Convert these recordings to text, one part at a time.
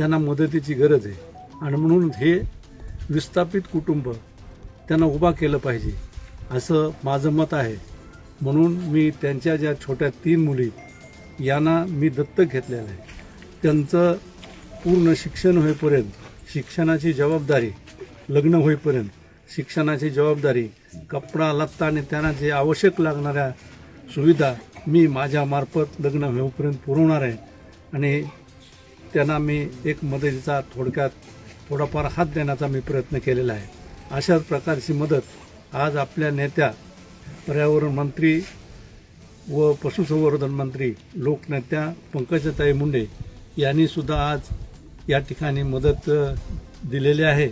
त्यांना मदतीची गरज आहे. आणि म्हणून हे विस्थापित कुटुंब त्यांना उभा केलं पाहिजे असं माझं मत आहे. म्हणून मी त्यांच्या ज्या छोट्या तीन मुली यांना मी दत्तक घेतलेलं आहे. त्यांचं पूर्ण शिक्षण होईपर्यंत शिक्षणाची जबाबदारी लग्न होईपर्यंत शिक्षणाची जबाबदारी कपडा लत्ता आणि त्यांना जे आवश्यक लागणाऱ्या सुविधा मी माझ्यामार्फत लग्न होईपर्यंत पुरवणार आहे. आणि त्यांना मी एक मदतीचा थोडक्यात थोडाफार हात देण्याचा मी प्रयत्न केलेला आहे. अशाच प्रकारची मदत आज आपल्या नेत्या पर्यावरण मंत्री व पशुसंवर्धन मंत्री लोकनेत्या पंकजाताई मुंडे यांनीसुद्धा आज या ठिकाणी मदत दिलेली आहे.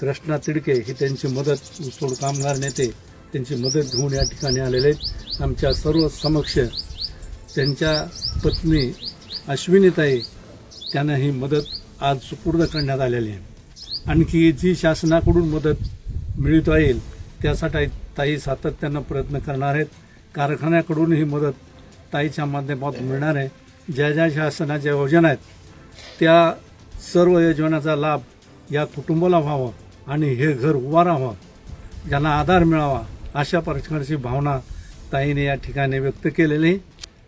कृष्णा तिडके ही त्यांची मदत ऊसतोड कामगार नेते त्यांची मदत घेऊन या ठिकाणी आलेले आहेत. आमच्या सर्व समक्ष त्यांच्या पत्नी अश्विनीताई त्यांना ही मदत आज सुपूर्द करण्यात आलेली आहे. आणखी जी शासनाकडून मदत मिळत येईल त्यासाठी ताई सातत्यानं प्रयत्न करणार आहेत. कारखान्याकडून ही मदत ताईच्या माध्यमातून मिळणार आहे. ज्या ज्या शासनाच्या योजना आहेत त्या सर्व योजनाचा लाभ या कुटुंबाला व्हावा आणि हे घर उभा राहावं ज्यांना आधार मिळावा अशा प्रकारची भावना ताईने या ठिकाणी व्यक्त केलेली आहे.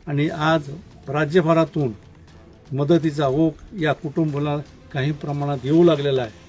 आणि आज राज्यभरातून मदतीचा ओघ या कुटुंबाला काही प्रमाणात येऊ लागलेला आहे.